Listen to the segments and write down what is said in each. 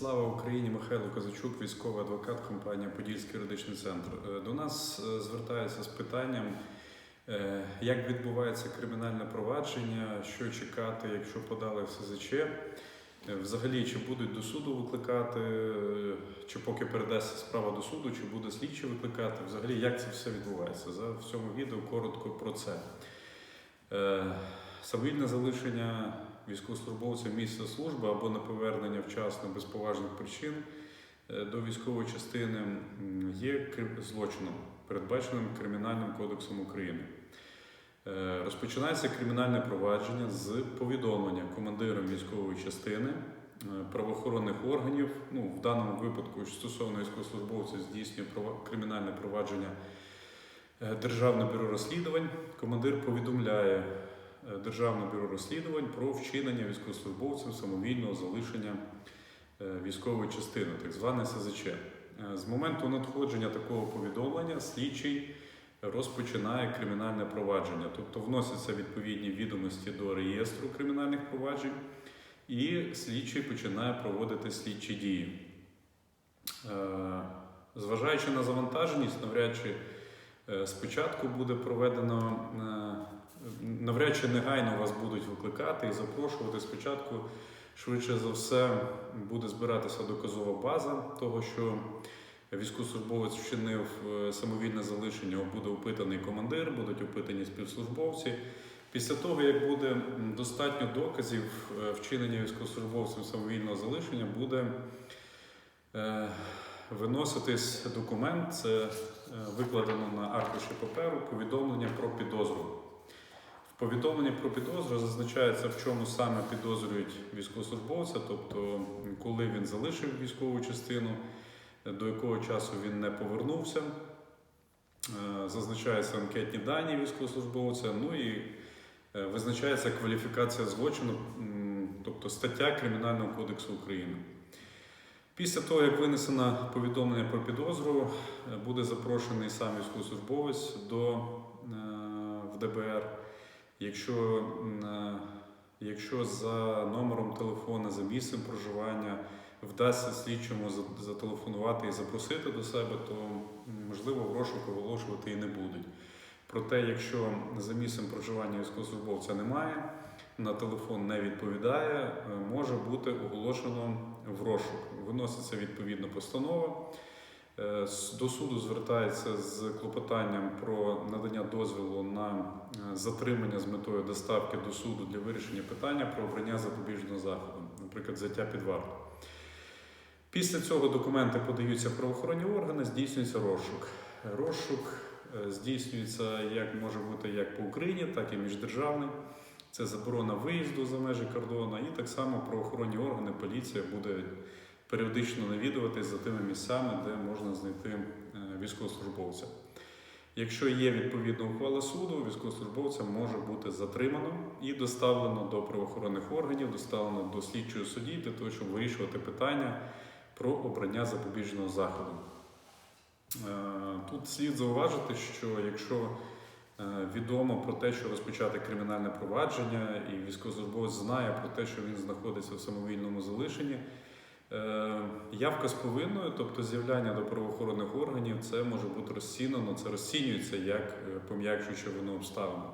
Слава Україні! Михайло Козачук, військовий адвокат компанія Подільський юридичний центр. Е, До нас е, звертаються з питанням, е, як відбувається кримінальне провадження, що чекати, якщо подали в СЗЧ. Взагалі, чи будуть до суду викликати, чи поки передасться справа до суду, чи буде слідчий викликати. Взагалі, як це все відбувається? За в цьому відео коротко про це. Самовільне залишення військовослужбовця місця служби або неповернення вчасно без поважних причин е, до військової частини є злочином, передбаченим Кримінальним кодексом України. Е, Розпочинається кримінальне провадження з повідомлення командирам військової частини е, правоохоронних органів. Ну, в даному випадку стосовно військовослужбовця здійснює кримінальне провадження Державне бюро розслідувань. Командир повідомляє е, Державне бюро розслідувань про вчинення військовослужбовцем самовільного залишення е, військової частини, так зване СЗЧ. Е, З моменту надходження такого повідомлення слідчий розпочинає кримінальне провадження, тобто вносяться відповідні відомості до реєстру кримінальних проваджень, і слідчий починає проводити слідчі дії. Зважаючи на завантаженість, навряд чи спочатку буде проведено, навряд чи негайно вас будуть викликати і запрошувати. Спочатку, швидше за все, буде збиратися доказова база того, що військовослужбовець вчинив е, самовільне залишення, буде опитаний командир, будуть опитані співслужбовці. Після того, як буде достатньо доказів е, вчинення військовослужбовцем самовільного залишення, буде е, виноситись документ, це викладено на аркуші паперу повідомлення про підозру. В повідомленні про підозру зазначається, в чому саме підозрюють військовослужбовця, тобто коли він залишив військову частину, до якого часу він не повернувся. Е, Зазначаються анкетні дані військовослужбовця, ну і е, визначається кваліфікація злочину, тобто стаття Кримінального кодексу України. Після того, як винесено повідомлення про підозру, е, буде запрошений сам військовослужбовець до в ДБР. Якщо, е, якщо за номером телефона, за місцем проживання вдасться слідчому зателефонувати і запросити до себе, то можливо в розшук оголошувати і не будуть. Проте, якщо за місцем проживання військовослужбовця немає, на телефон не відповідає, е, може бути оголошено в розшук. Виноситься відповідна постанова. Е, До суду звертається з клопотанням про надання дозволу на е, затримання з метою доставки до суду для вирішення питання про обрання запобіжного заходу, наприклад, взяття під варту. Після цього документи подаються в правоохоронні органи, здійснюється розшук. Розшук е, здійснюється як може бути як по Україні, так і міждержавний. Це заборона виїзду за межі кордону, і так само правоохоронні органи, поліція буде періодично навідуватись за тими місцями, де можна знайти е, військовослужбовця. Якщо є відповідна ухвала суду, військовослужбовця може бути затримано і доставлено до правоохоронних органів, доставлено до слідчої судді для того, щоб вирішувати питання про обрання запобіжного заходу. Е, Тут слід зауважити, що якщо е, відомо про те, що розпочати кримінальне провадження, і військовослужбовець знає про те, що він знаходиться в самовільному залишенні, явка з повинною, тобто з'являння до правоохоронних органів, це може бути розцінено, це розцінюється як е, пом'якшуюча вину обставину.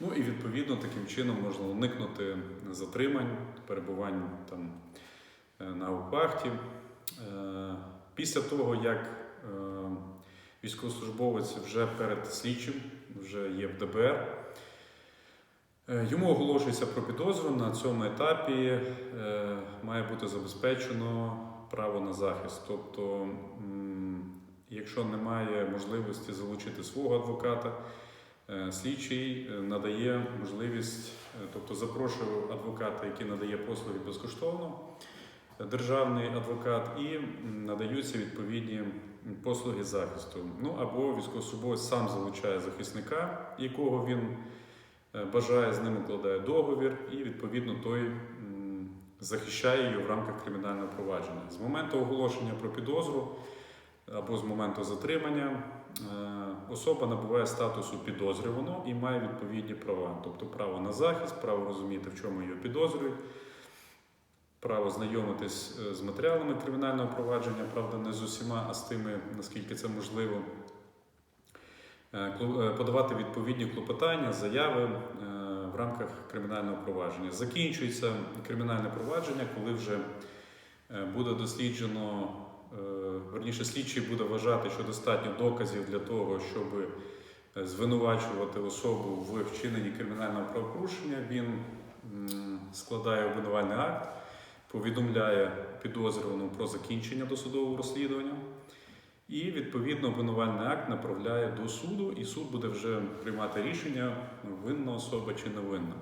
Ну і відповідно таким чином можна уникнути затримань, перебувань там е, на. Е, Після того, як е, військовослужбовець вже перед слідчим, вже є в ДБР, е, йому оголошується про підозру. На цьому етапі е, має бути забезпечено право на захист. Тобто, якщо немає можливості залучити свого адвоката, е, слідчий е, надає можливість, е, тобто запрошує адвоката, який надає послуги безкоштовно державний адвокат і надаються відповідні послуги захисту. Ну або військовослужбовець сам залучає захисника, якого він е, бажає, з ним укладає договір, і відповідно той захищає його в рамках кримінального провадження. З моменту оголошення про підозру або з моменту затримання е, особа набуває статусу підозрюваного і має відповідні права, тобто право на захист, право розуміти, в чому його підозрюють. право знайомитись е, з матеріалами кримінального провадження, правда, не з усіма, а з тими, наскільки це можливо. Е, е, Подавати відповідні клопотання, заяви е, в рамках кримінального провадження. Закінчується кримінальне провадження, коли вже буде досліджено, верніше, слідчий буде вважати, що достатньо доказів для того, щоб звинувачувати особу в вчиненні кримінального правопорушення. Він складає обвинувальний акт, повідомляє підозрюваному про закінчення досудового розслідування. І відповідно обвинувальний акт направляє до суду, і суд буде вже приймати рішення, винна особа чи не винна.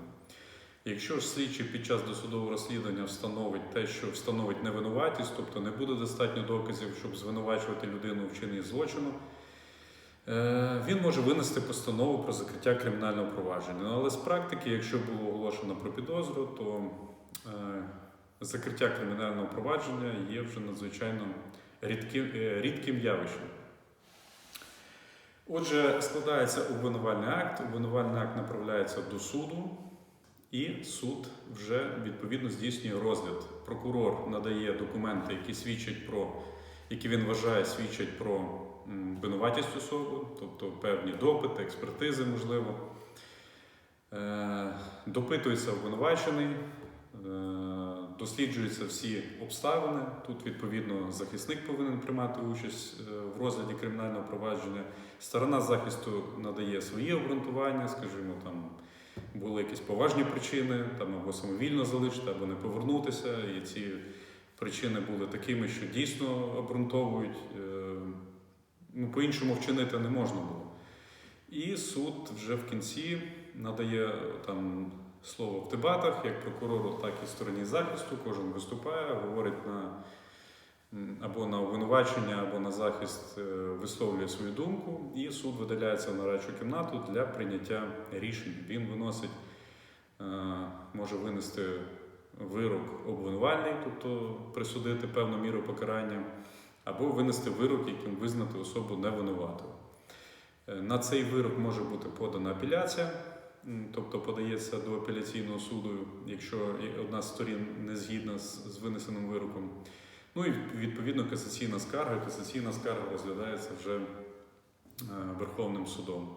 Якщо ж слідчий під час досудового розслідування встановить те, що встановить невинуватість, тобто не буде достатньо доказів, щоб звинувачувати людину в вчиненні злочину, е, він може винести постанову про закриття кримінального провадження. Ну, Але з практики, якщо було оголошено про підозру, то е, закриття кримінального провадження є вже надзвичайно рідким, е, рідким явищем. Отже, складається обвинувальний акт, обвинувальний акт направляється до суду, і суд вже відповідно здійснює розгляд. Прокурор надає документи, які свідчать про, які він вважає, свідчать про винуватість особи, тобто певні допити, експертизи, можливо. Е, Допитується обвинувачений, досліджуються всі обставини. Тут, відповідно, захисник повинен приймати участь е, в розгляді кримінального провадження. Сторона захисту надає свої обґрунтування, скажімо, там були якісь поважні причини, там або самовільно залишити, або не повернутися. І ці причини були такими, що дійсно обґрунтовують. е, Ну, по-іншому вчинити не можна було. І суд вже в кінці надає там слово в дебатах, як прокурору, так і стороні захисту. Кожен виступає, говорить на або на обвинувачення, або на захист, е, висловлює свою думку, і суд видаляється в нарадчу кімнату для прийняття рішень. Він виносить, е, може винести вирок обвинувальний, тобто присудити певну міру покарання, або винести вирок, яким визнати особу невинуватою. Е, На цей вирок може бути подана апеляція, тобто подається до апеляційного суду, якщо одна з сторін не згідна з, винесеним вироком. Ну і відповідно касаційна скарга. Касаційна скарга розглядається вже е, Верховним судом.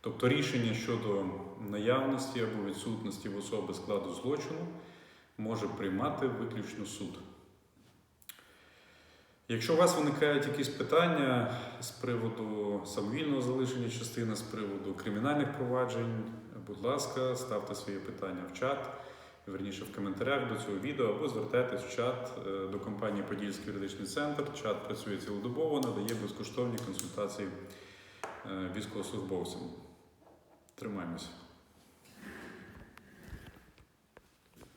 Тобто рішення щодо наявності або відсутності в особи складу злочину може приймати виключно суд. Якщо у вас виникають якісь питання з приводу самовільного залишення частини, з приводу кримінальних проваджень, будь ласка, ставте свої питання в чат, верніше в коментарях до цього відео, або звертайтесь в чат е, до компанії Подільський юридичний центр. Чат працює цілодобово, надає безкоштовні консультації е, військовослужбовцям. Тримаємося.